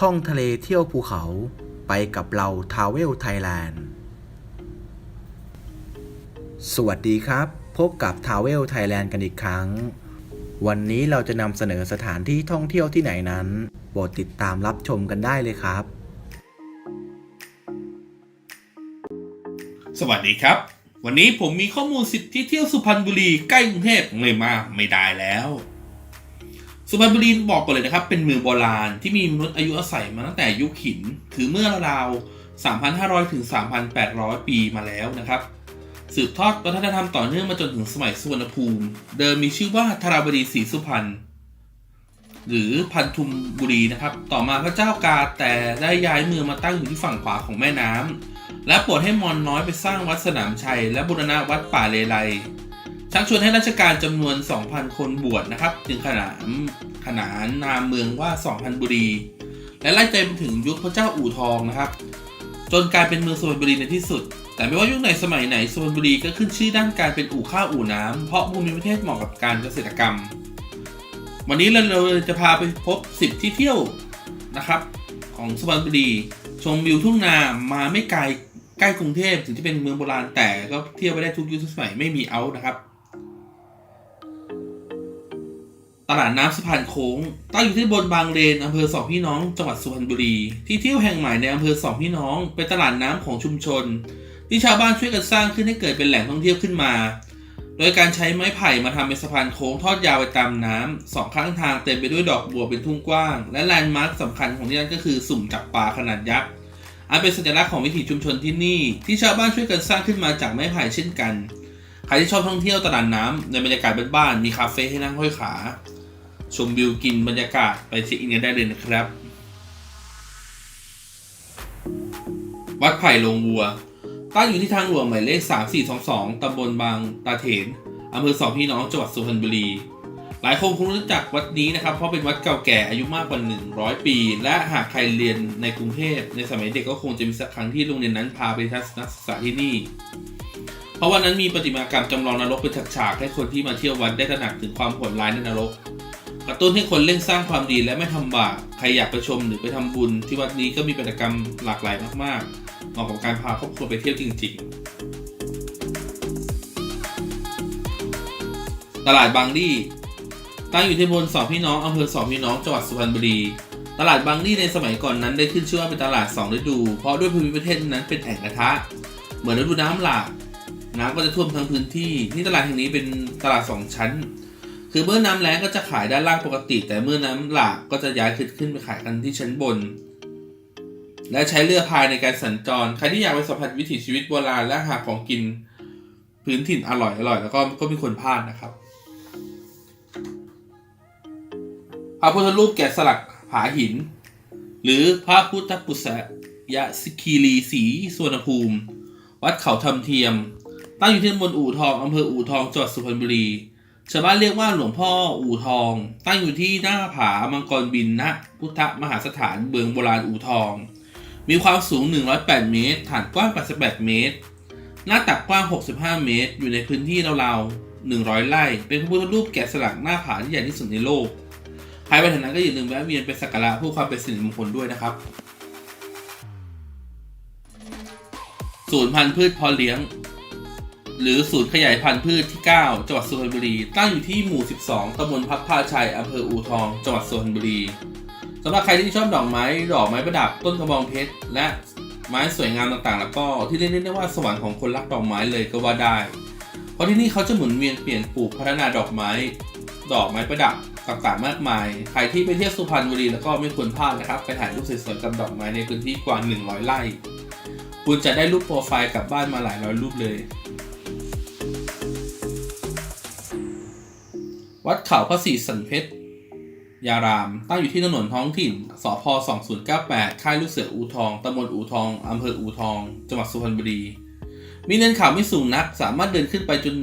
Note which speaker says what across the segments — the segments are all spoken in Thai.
Speaker 1: ท่องทะเลเที่ยวภูเขาไปกับเราทาวเวลไทยแลนด์ สวัสดีครับ พบกับทาวเวลไทยแลนด์กันอีกครั้ง วันนี้เราจะนำเสนอสถานที่ท่องเที่ยวที่ไหนนั้นโปรดติดตามรับชมกันได้เลยครับ
Speaker 2: สวัสดีครับ วันนี้ผมมีข้อมูลสิทธิเที่ยวสุพรรณบุรีใกล้กรุงเทพเลยมาไม่ได้แล้ว สุพรรณบุรีบอกก่อนเลยนะครับ เป็นเมืองโบราณที่มีมนุษย์อายุอาศัยมาตั้งแต่ยุคหินคือเมื่อราว3,500 ถึง 3,800 ปีมาแล้วนะครับ สืบทอดวัฒนธรรมต่อเนื่องมาจนถึงสมัยสุวรรณภูมิ เดิมมีชื่อว่าธารบดีศรีสุพรรณหรือพันธุมบุรีนะครับ ต่อมาพระเจ้ากาแต่ได้ย้ายเมืองมาตั้งอยู่ที่ฝั่งขวาของแม่น้ำและโปรดให้มอนน้อยไปสร้างวัดสนามชัย และบูรณะวัดป่าเลไล ชักชวนให้ราชการจำนวน 2,000 คนบวชนะครับ จึงขนานขนานนามเมืองว่า 2,000 บุรี และไล่เต็มถึงยุคพระเจ้าอู่ทองนะครับ จนกลายเป็นเมืองสุพรรณบุรีในที่สุด แต่ไม่ว่ายุคไหนสมัยไหนสุพรรณบุรีก็ขึ้นชื่อด้านการเป็นอู่ข้าวอู่น้ำเพราะภูมิประเทศเหมาะกับการเกษตรกรรม วันนี้เราจะพาไปพบ 10 ที่เที่ยวนะครับ ของสุพรรณบุรี ชมวิวทุ่งนามาไม่ไกลใกล้กรุงเทพถึงที่เป็นเมืองโบราณแต่ก็เที่ยวไปได้ทุกยุคทุกสมัยไม่มีเอานะครับ ตลาดน้ำสะพานโค้งตั้งอยู่ที่บนบางเลนอำเภอสองพี่น้องจังหวัดสุพรรณบุรี ที่เที่ยวแห่งใหม่ในอำเภอสองพี่น้อง เป็นตลาดน้ำของชุมชน ที่ชาวบ้านช่วยกันสร้างขึ้นให้เกิดเป็นแหล่งท่องเที่ยวขึ้นมา โดยการใช้ไม้ไผ่มาทำเป็นสะพานโค้งทอดยาวไปตามน้ำสองข้างทางเต็มไปด้วยดอกบัวเป็นทุ่งกว้าง และแลนด์มาร์คสำคัญของที่นั่นก็คือสุ่มจับปลาขนาดยักษ์อันเป็นสัญลักษณ์ของวิถีชุมชนที่นี่ ที่ชาวบ้านช่วยกันสร้างขึ้นมาจากไม้ไผ่เช่นกันใครที่ชอบท่องเที่ยวตลาดน้ำในบรรยากาศบ้านๆมีคาเฟ่ให้นั่งห้อยขา ชมวิวกินบรรยากาศไปเช็คอินกันได้เลยนะครับ วัดไผ่ลงวัว ตั้งอยู่ที่ทางหลวงหมายเลข 3422ตำบลบางตาเถนอำเภอสองพี่น้องจังหวัดสุพรรณบุรี หลายคนคงรู้จักวัดนี้นะครับ เพราะเป็นวัดเก่าแก่อายุมากกว่า 100 ปี และหากใครเรียนในกรุงเทพในสมัยเด็กก็คงจะมีสักครั้งที่โรงเรียนนั้นพาไปทัศนศึกษาที่นี่เพราะวันนั้นมีประติมากรรมจำลองนรกเป็นฉากๆให้คนที่มาเที่ยววัดได้ตระหนักถึงความโหดร้ายในนรก กระตุ้นให้คนเร่งสร้างความดีและไม่ทำบาป ใครอยากไปชมหรือไปทำบุญ ที่วัดนี้ก็มีกิจกรรมหลากหลายมากๆ เหมาะกับการพาครอบครัวไปเที่ยวจริง ๆ ตลาดบางลี่ตั้งอยู่ที่บนสองพี่น้องอำเภอสองพี่น้องจังหวัดสุพรรณบุรี ตลาดบางลี่ในสมัยก่อนนั้นได้ขึ้นชื่อว่าเป็นตลาดสองฤดู เพราะด้วยภูมิประเทศนั้นเป็นแอ่งกระทะ เหมือนฤดูน้ำหลาก น้ำก็จะท่วมทั้งพื้นที่ ที่ตลาดแห่งนี้เป็นตลาดสองชั้น คือเมื่อน้ำแล้งก็จะขายด้านล่างปกติ แต่เมื่อน้ำหลากก็จะย้ายขึ้นขึ้นไปขายกันที่ชั้นบน และใช้เรือพายในการสัญจร ใครที่อยากไปสัมผัสวิถีชีวิตโบราณและหาของกินพื้นถิ่นอร่อยอร่อยแล้วก็ก็มีคนพลาดนะครับพระพุทธรูปแกะสลักผาหิน หรือพระพุทธปุษยสิคีรีศรีสวนภูมิ วัดเขาทำเทียม ตั้งอยู่ที่ตำบลอู่ทองอำเภออู่ทองจังหวัดสุพรรณบุรี ชาวบ้านเรียกว่าหลวงพ่ออู่ทอง ตั้งอยู่ที่หน้าผามังกรบินณพุทธมหาสถานเบืองโบราณอู่ทอง มีความสูง 108 เมตร ฐานกว้าง 88 เมตร หน้าตักกว้าง 65 เมตร อยู่ในพื้นที่ราวๆ100 ไร่ เป็นพระพุทธรูปแกะสลักหน้าผาที่ใหญ่ที่สุดในโลกใครไปถึงนั้นก็อย่าลืมแวะเวียนไปสักการะเพื่อความเป็นสิริมงคลด้วยนะครับศูนย์พันธุ์พืชพาะเลี้ยง หรือศูนย์ขยายพันธุ์พืชที่ 9 จังหวัดสุพรรณบุรี ตั้งอยู่ที่หมู่ 12 ตำบลพับพาชัย อำเภออูทอง จังหวัดสุพรรณบุรีสำหรับใครที่ชอบดอกไม้ ดอกไม้ประดับ ต้นกระบองเพชร และไม้สวยงามต่างๆ แล้วก็ที่เรียกได้ว่าสวรรค์ของคนรักดอกไม้เลยก็ว่าได้ เพราะที่นี่เขาจะหมุนเวียนเปลี่ยนปลูกพัฒนาดอกไม้ ดอกไม้ประดับต่างๆ มากมาย ใครที่ไปเที่ยวสุพรรณบุรีแล้วก็ไม่ควรพลาดนะครับ ไปถ่ายรูปสวยๆกับดอกไม้ในพื้นที่กว่า 100 ไร่ คุณจะได้รูปโปรไฟล์กลับบ้านมาหลายร้อยรูปเลย วัดเขาพระศรีสันเพชรยาราม ตั้งอยู่ที่ถนนท้องถิ่น สพ 2098 ค่ายลูกเสืออูทอง ตำบลอูทอง อำเภออูทอง จังหวัดสุพรรณบุรี มีเนินเขาไม่สูงนัก สามารถเดินขึ้นไปจน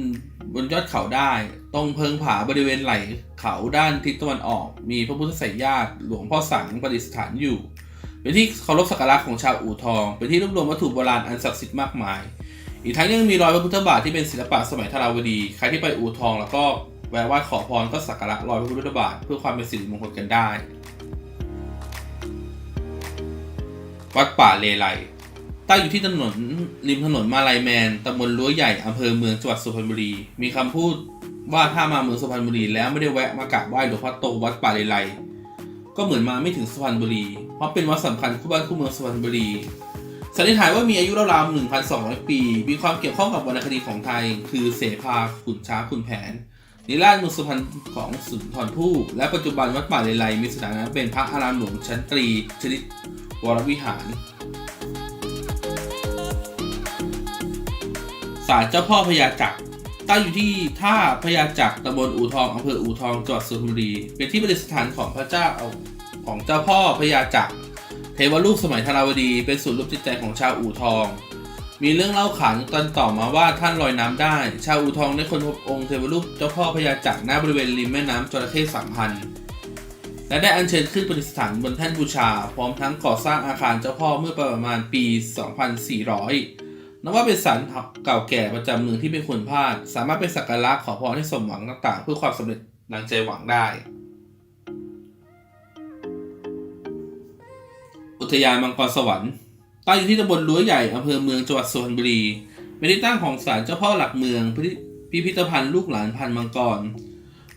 Speaker 2: บนยอดเขาได้ ตรงเพิงผาบริเวณไหล่เขาด้านทิศตะวันออก มีพระพุทธไสยญาติ หลวงพ่อสังประดิษฐานอยู่ เป็นที่เคารพสักการะของชาวอู่ทอง เป็นที่รวบรวมวัตถุโบราณอันศักดิ์สิทธิ์มากมาย อีกทั้งยังมีรอยพระพุทธบาทที่เป็นศิลปะสมัยธาราวดี ใครที่ไปอู่ทองแล้วก็ แวะไหว้ขอพรก็สักการะรอยพระพุทธบาทเพื่อความเป็นสิริมงคลกันได้ วัดป่าเลไลตั้งอยู่ที่ถนนริมถนนมาลายแมนตำบลรั้วใหญ่อำเภอเมืองจังหวัดสุพรรณบุรี มีคำพูดว่าถ้ามาเมืองสุพรรณบุรีแล้วไม่ได้แวะมากราบไหว้หลวงพ่อโตวัดป่าเลไลก็เหมือนมาไม่ถึงสุพรรณบุรี เพราะเป็นวัดสำคัญคู่บ้านคู่เมืองสุพรรณบุรี สันนิษฐานว่ามีอายุราวๆ1,200 ปี มีความเกี่ยวข้องกับวรรณคดีของไทย คือเสภาขุนช้าขุนแผน นิราชมืองสุพรรณของสุนทรภู่และปัจจุบันวัดป่าเลไลมีสถานะเป็นพระอารามหลวงชั้นตรีชนิดวรวิหารศาลเจ้าพ่อพญาจักรตั้งอยู่ที่ท่าพญาจักรตำบลอู่ทองอำเภออู่ทองจังหวัดสุพรรณบุรี เป็นที่ประดิษฐานของพระเจ้าของเจ้าพ่อพญาจักรเทวรูปสมัยธาราวดี เป็นศูนย์รวมจิตใจของชาวอู่ทอง มีเรื่องเล่าขานกันต่อมาว่าท่านลอยน้ำได้ ชาวอูทองได้ค้นพบองค์เทวรูปเจ้าพ่อพญาจักรณบริเวณริมแม่น้ำจระเข้สามพันและได้อัญเชิญขึ้นประดิษฐานบนแท่นบูชา พร้อมทั้งก่อสร้างอาคารเจ้าพ่อเมื่อประมาณปี 2400 นับว่าเป็นศาลเก่าแก่ประจำเมืองที่ไม่ควรพลาด สามารถเป็นสักการะขอพรให้สมหวังต่างๆ เพื่อความสำเร็จดังใจหวังได้ อุทยานมังกรสวรรค์ ตั้งอยู่ที่ตำบลรั้วใหญ่อำเภอเมืองจังหวัดสุพรรณบุรีเป็นที่ตั้งของศาลเจ้าพ่อหลักเมืองพิพิธภัณฑ์ลูกหลานพันมังกร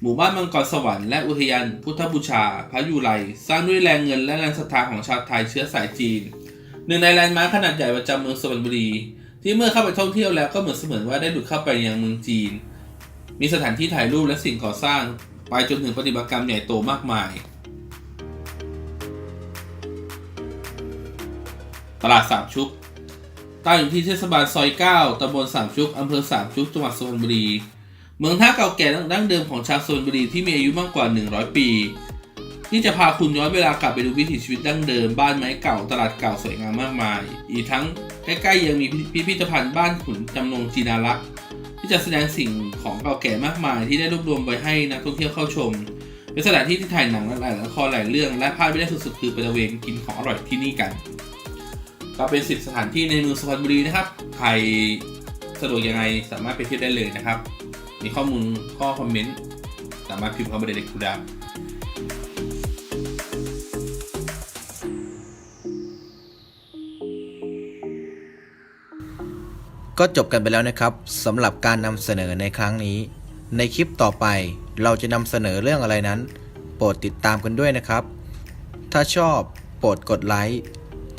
Speaker 2: หมู่บ้านมังกรสวรรค์และอุทยานพุทธบูชา พระยูไรสร้างด้วยแรงเงินและแรงศรัทธาของชาวไทยเชื้อสายจีน หนึ่งในแลนด์มาร์คขนาดใหญ่ประจำเมืองสุพรรณบุรี ที่เมื่อเข้าไปท่องเที่ยวแล้วก็เหมือนเสมือนว่าได้หลุดเข้าไปยังเมืองจีน มีสถานที่ถ่ายรูปและสิ่งก่อสร้าง ไปจนถึงปฏิบัติกรรมใหญ่โตมากมาย ตลาดสามชุกตั้งอยู่ที่เทศบาลซอย 9ตำบลสามชุกอำเภอสามชุกจังหวัดสุพรรณบุรี เมืองท่าเก่าแก่ดั้งเดิมของชาวสุพรรณบุรีที่มีอายุมากกว่า 100 ปี ที่จะพาคุณย้อนเวลากลับไปดูวิถีชีวิตดั้งเดิม บ้านไม้เก่าตลาดเก่าสวยงามมากมาย อีกทั้งใกล้ๆยังมีพิพิธภัณฑ์บ้านขุนจำนงจีนารักษ์ที่จะแสดงสิ่งของเก่าแก่มากมาย ที่ได้รวบรวมไว้ให้นักท่องเที่ยวเข้าชมเป็นสถานที่ที่ถ่ายหนังและหลายละครหลายเรื่อง และพลาดไม่ได้สุดๆคือไปตระเวนกินของอร่อยที่นี่กัน ก็เป็นสิบสถานที่ในเมืองสุพรรณบุรีนะครับ ใครสะดวกยังไงสามารถไปเที่ยวได้เลยนะครับ มีข้อมูลข้อคอมเมนต์สามารถพิมพ์เข้ามาได้เลยครับ
Speaker 1: ก็จบกันไปแล้วนะครับสำหรับการนำเสนอในครั้งนี้ ในคลิปต่อไปเราจะนำเสนอเรื่องอะไรนั้น โปรดติดตามกันด้วยนะครับ ถ้าชอบโปรดกดไลค์